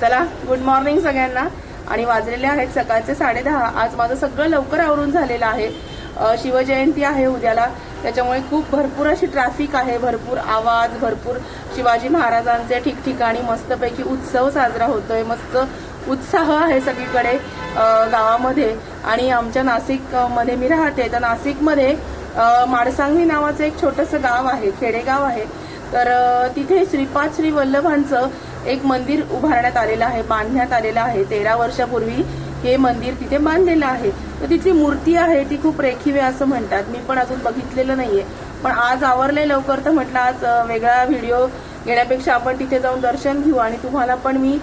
चला good morning सगळ्यांना. आणि वाजलेले आहेत सकाळचे साडेदहा. आज माझं सगळं लवकर आवरून झालेलं आहे. शिवजयंती आहे उद्याला. त्याच्यामुळे खूप भरपूर अशी ट्रॅफिक आहे. भरपूर आवाज भरपूर शिवाजी महाराजांचे ठिकठिकाणी मस्तपैकी उत्सव साजरा होतोय. मस्त उत्साह आहे सगळीकडे गावामध्ये. आणि आमच्या नाशिकमध्ये मी राहते. तर नाशिकमध्ये माडसांगवी नावाचं एक छोटंसं गाव आहे खेडेगाव आहे. तर तिथे श्रीपाद श्री वल्लभांचं एक मंदिर उभारण्यात आलेलं आहे बांधण्यात आलेलं आहे. तेरा वर्षापूर्वी हे मंदिर तिथे बांधलेलं आहे. तर तिथली मूर्ती आहे ती खूप रेखीव आहे असं म्हणतात. मी पण अजून बघितलेलं नाहीये. पण आज आवरलंय लवकर तर म्हटलं आज वेगळा व्हिडिओ घेण्यापेक्षा आपण तिथे जाऊन दर्शन घेऊ आणि तुम्हाला पण मी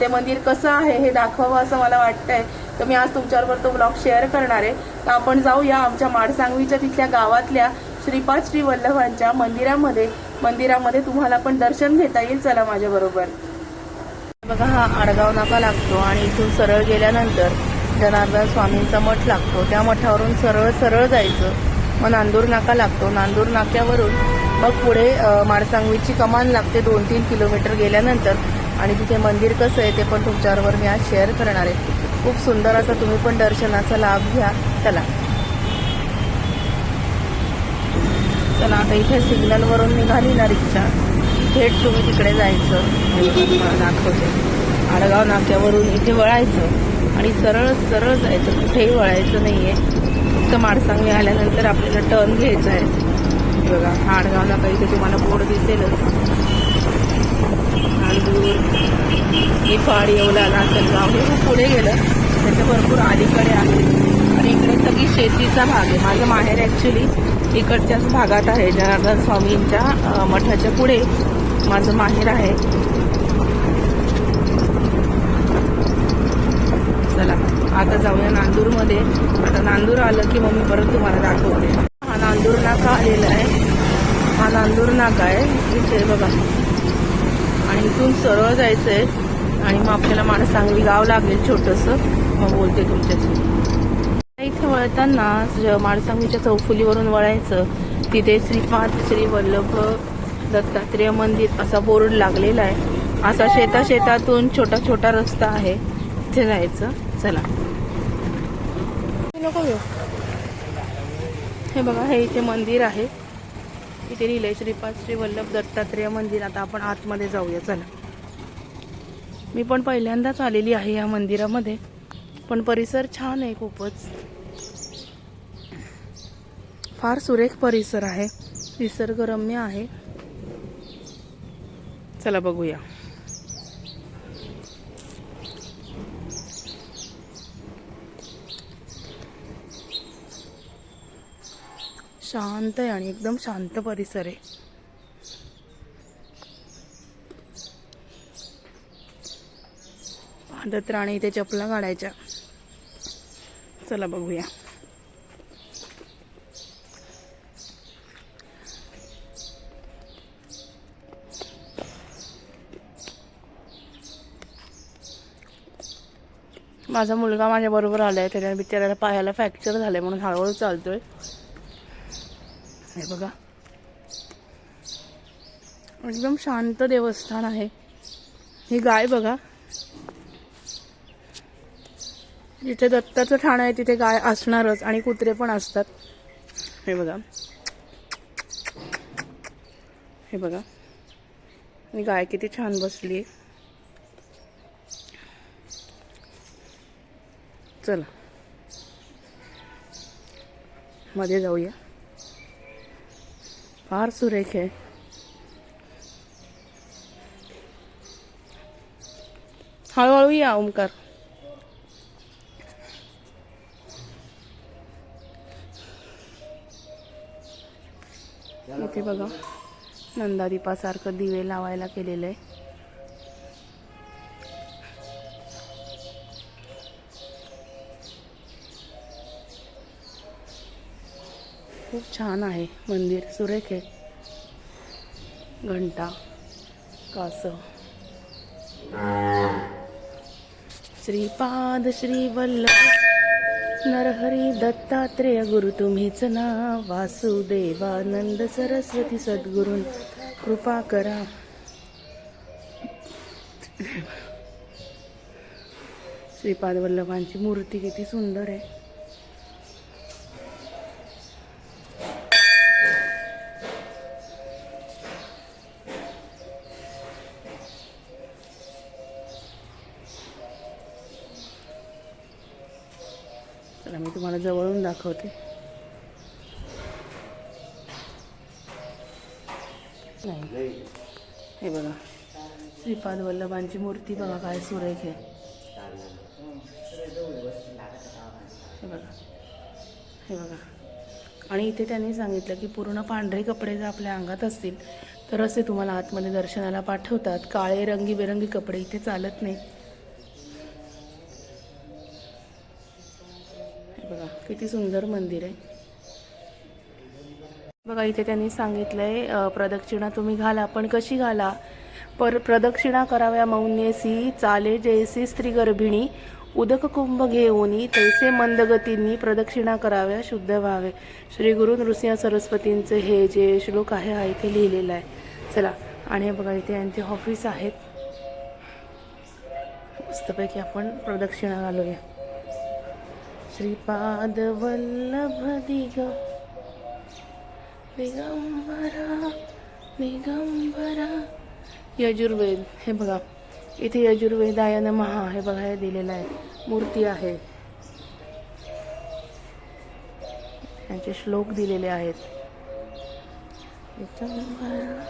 ते मंदिर कसं आहे हे दाखवावं असं मला वाटतंय. तर मी आज तुमच्याबरोबर तो ब्लॉग शेअर करणार आहे. तर आपण जाऊया आमच्या माडसांगवीच्या तिथल्या गावातल्या श्रीपाद श्री वल्लभांच्या मंदिरामध्ये. मंदिरामध्ये तुम्हाला पण दर्शन घेता येईल. चला माझ्याबरोबर. बघा हा आडगाव नाका लागतो आणि इथून सरळ गेल्यानंतर जनार्दन स्वामींचा मठ लागतो. त्या मठावरून सरळ सरळ जायचं. मग नांदूर नाका लागतो. नांदूर नाक्यावरून मग पुढे माडसांगवीची कमान लागते दोन तीन किलोमीटर गेल्यानंतर. आणि तिथे मंदिर कसं आहे ते पण तुमच्याबरोबर मी आज शेअर करणार आहे. खूप सुंदर असं तुम्ही पण दर्शनाचा लाभ घ्या. चला. चला आता इथे सिग्नलवरून निघाली ना रिक्षा. थेट तुम्ही तिकडे जायचं. हे दाखवते आडगाव नाक्यावरून इथे वळायचं. आणि सरळ सरळ जायचं. कुठेही वळायचं नाही आहे फक्त माणसांनी आल्यानंतर आपल्याला टर्न घ्यायचा आहे. बघा हा आडगाव नाका इथे तुम्हाला बोर्ड दिसेलच. नांदूर निफाड येवला लासलगाव हे खूप पुढे गेलं. त्याच्या भरपूर अलीकडे आहे. आणि इकडे सगळी शेतीचा भाग आहे. माझं माहेर ॲक्च्युली इकडच्याच भागात आहे. जनार्दन स्वामींच्या मठाच्या पुढे. माझं माहेर आहे. चला आता जाऊया नांदूरमध्ये. आता नांदूर आलं की मग मी परत तुम्हाला दाखवते. हा नांदूर नाका आलेला आहे. हा नांदूर नाका आहे. इथे बघा. आणि इथून सरळ जायचं आहे आणि मग आपल्याला माणसांगवी गाव लागेल छोटंसं. मग बोलते तुमच्याशी. इथे वळताना ज- चौफुलीवरून वळायचं. तिथे श्रीपाद श्री वल्लभ दत्तात्रेय मंदिर असा बोर्ड लागलेला आहे. असा शेता शेतातून छोटा छोटा रस्ता आहे. तिथे जायचं. चला. नको घेऊ. हे बघा हे इथे मंदिर आहे. इथे लिहिलंय श्रीपाद श्री वल्लभ दत्तात्रेय मंदिर. आता आपण आतमध्ये जाऊया. चला. मी पण पहिल्यांदाच आलेली आहे या मंदिरामध्ये. पण परिसर छान आहे खूपच. फार सुरेख परिसर आहे. निसर्गरम्य आहे. चला बघूया. शांत आहे आणि एकदम शांत परिसर आहे. पादत्र आणि इथे चपला काढायच्या. चला बघूया. माझा मुलगा माझ्याबरोबर आला आहे त्याच्या बिचाराला पायाला फ्रॅक्चर झालंय म्हणून हळूहळू चालतोय. हे बघा. एकदम शांत देवस्थान आहे. ही गाय बघा. जिथे दत्ताचं ठाण आहे तिथे गाय असणारच आणि कुत्रे पण असतात. हे बघा. हे बघा. आणि गाय किती छान बसली आहे चला. मध्ये जाऊया. फार सुरेख आहे. हळूहळू या ओंकार. इथे बघा नंदादीपासारखं दिवे लावायला केलेलं आहे. खूप छान आहे मंदिर. सुरेख आहे. घंटा कासव. श्रीपाद श्री वल्लभ नरहरी दत्तात्रेय गुरु तुम्हीच ना वासुदेवानंद सरस्वती सद्गुरून कृपा करा. श्रीपाद वल्लभांची मूर्ती किती सुंदर आहे. चला मी तुम्हाला जवळून दाखवते. नाही. हे बघा श्रीपाद वल्लभांची मूर्ती बघा काय सुरेख आहे. हे बघा हे बघा. आणि इथे त्यांनी सांगितलं की पूर्ण पांढरे कपडे जर आपल्या अंगात असतील तर असे तुम्हाला आतमध्ये दर्शनाला पाठवतात. काळे रंगीबेरंगी कपडे इथे चालत नाही किती सुंदर मंदिर आहे. बघा इथे त्यांनी सांगितलंय आहे प्रदक्षिणा तुम्ही घाला पण कशी घाला? पर प्रदक्षिणा कराव्या मौन्यसी चाले जैसी स्त्री गर्भिणी उदक कुंभ घेऊनी तैसे मंदगतींनी प्रदक्षिणा कराव्या शुद्ध व्हावे. श्री गुरु नृसिंह सरस्वतींचं हे जे श्लोक आहे हा इथे लिहिलेलं आहे. चला आणि बघा इथे यांचे ऑफिस आहेत. मस्तपैकी आपण प्रदक्षिणा घालूया. श्रीपाद वल्लभ दिग दिगंबरा दिगंबरा यजुर्वेद हे बघा. इथे यजुर्वेदाय महा हे बघा हे दिलेलं आहे. मूर्ती आहे. यांचे श्लोक दिलेले आहेत. दिगंबरा,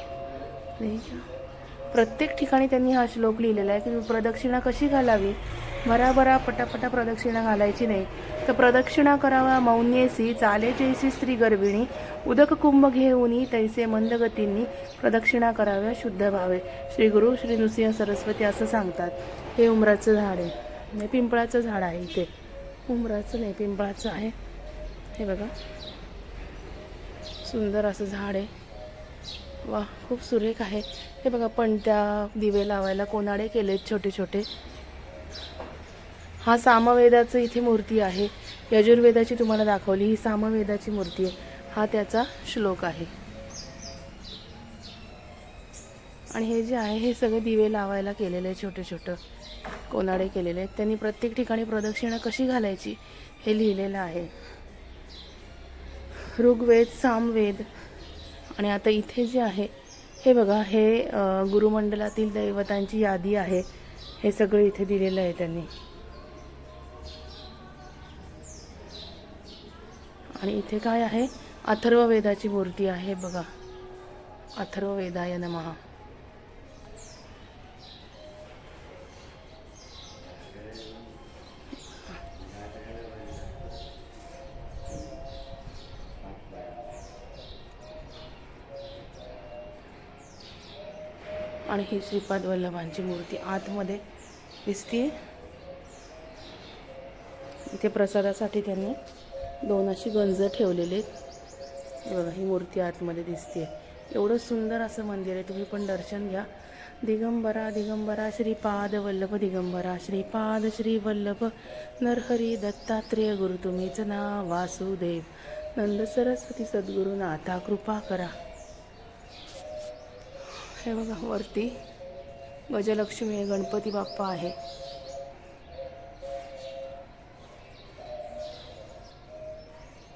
प्रत्येक ठिकाणी त्यांनी हा श्लोक लिहिलेला आहे की प्रदक्षिणा कशी घालावी? भराभरा पटापटा प्रदक्षिणा घालायची नाही. तर प्रदक्षिणा करावा मौन्येसी चाले जैसी स्त्री गर्भिणी उदक कुंभ घेऊनी तैसे मंदगतींनी प्रदक्षिणा कराव्या शुद्ध व्हावे श्री गुरु श्री नृसिंह सरस्वती असं सांगतात. हे उमराचं झाड आहे. पिंपळाचं झाड आहे इथे. उमराचं नाही पिंपळाचं आहे. हे बघा. सुंदर असं झाड आहे. वा खूप सुरेख आहे. हे बघा पण त्या दिवे लावायला कोनाडे केलेत छोटे छोटे हा सामवेदाचं इथे मूर्ती आहे. यजुर्वेदाची तुम्हाला दाखवली ही सामवेदाची मूर्ती आहे. हा त्याचा श्लोक आहे. आणि हे जे आहे हे सगळे दिवे लावायला केलेले आहे छोटे छोटं. कोनाडे केलेले आहेत. त्यांनी प्रत्येक ठिकाणी प्रदक्षिणा कशी घालायची हे लिहिलेलं आहे. ऋग्वेद सामवेद आणि आता इथे जे आहे हे बघा हे गुरुमंडलातील दैवतांची यादी आहे. हे सगळं इथे दिलेलं आहे त्यांनी. आणि इथे काय आहे? अथर्ववेदाची मूर्ती आहे बघा. अथर्ववेदाय नमहा आणि ही श्रीपाद वल्लभांची मूर्ती आतमध्ये दिसते इथे प्रसादासाठी त्यांनी दोन अशी गंज ठेवलेले आहेत. बघा ही मूर्ती आतमध्ये दिसते एवढं सुंदर असं मंदिर आहे. तुम्ही पण दर्शन घ्या. दिगंबरा दिगंबरा श्रीपाद वल्लभ दिगंबरा श्रीपाद श्री वल्लभ नरहरी दत्तात्रेय गुरु तुम्हीचं नाव वासुदेव. नंद सरस्वती सद्गुरू नाथा कृपा करा. हे बघा वरती गजलक्ष्मी गणपती बाप्पा आहे.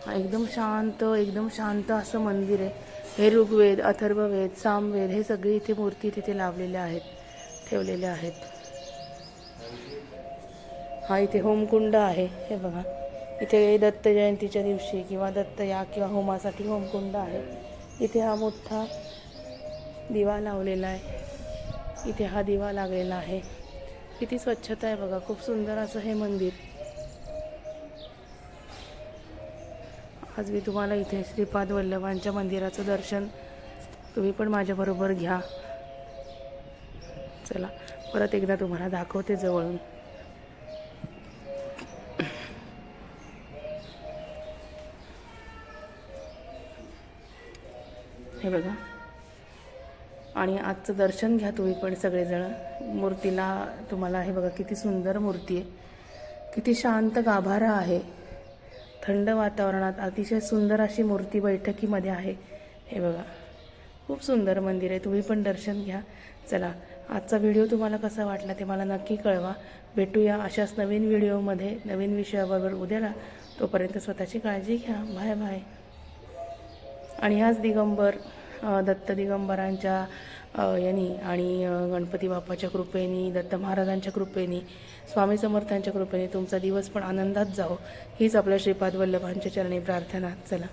एकदम शांत एकदम शांत असं मंदिर आहे. हे ऋग्वेद अथर्ववेद सामवेद हे सगळी इथे मूर्ती तिथे लावलेल्या आहेत ठेवलेल्या आहेत. हा इथे होमकुंड आहे हे बघा. इथे दत्त जयंतीच्या दिवशी किंवा दत्त या किंवा होमासाठी होमकुंड आहे. इथे हा मोठा दिवा लावलेला आहे. इथे हा दिवा लागलेला आहे. किती स्वच्छता आहे बघा खूप सुंदर असं हे मंदिर. आज मी तुम्हाला इथे श्रीपाद वल्लभांच्या मंदिराचं दर्शन तुम्ही पण माझ्याबरोबर घ्या. चला परत एकदा तुम्हाला दाखवते जवळून. हे बघा. आणि आजचं दर्शन घ्या तुम्ही पण सगळेजण. मूर्तीला तुम्हाला हे बघा किती सुंदर मूर्ती आहे. किती शांत गाभारा आहे. थंड वातावरणात अतिशय सुंदर अशी मूर्ती बैठकीमध्ये आहे. हे बघा. खूप सुंदर मंदिर आहे. तुम्ही पण दर्शन घ्या. चला आजचा व्हिडिओ तुम्हाला कसा वाटला ते मला नक्की कळवा. भेटूया अशाच नवीन व्हिडिओमध्ये नवीन विषयाबरोबर उद्याला. तोपर्यंत स्वतःची काळजी घ्या. Bye bye. आणि ह्याच दिगंबर. दत्त दिगंबरांच्या यांनी आणि गणपती बाप्पाच्या कृपेनी दत्त महाराजांच्या कृपेनी स्वामी समर्थांच्या कृपेने तुमचा दिवस पण आनंदात जावो. हीच आपल्या श्रीपाद वल्लभांच्या चरणी प्रार्थना. चला.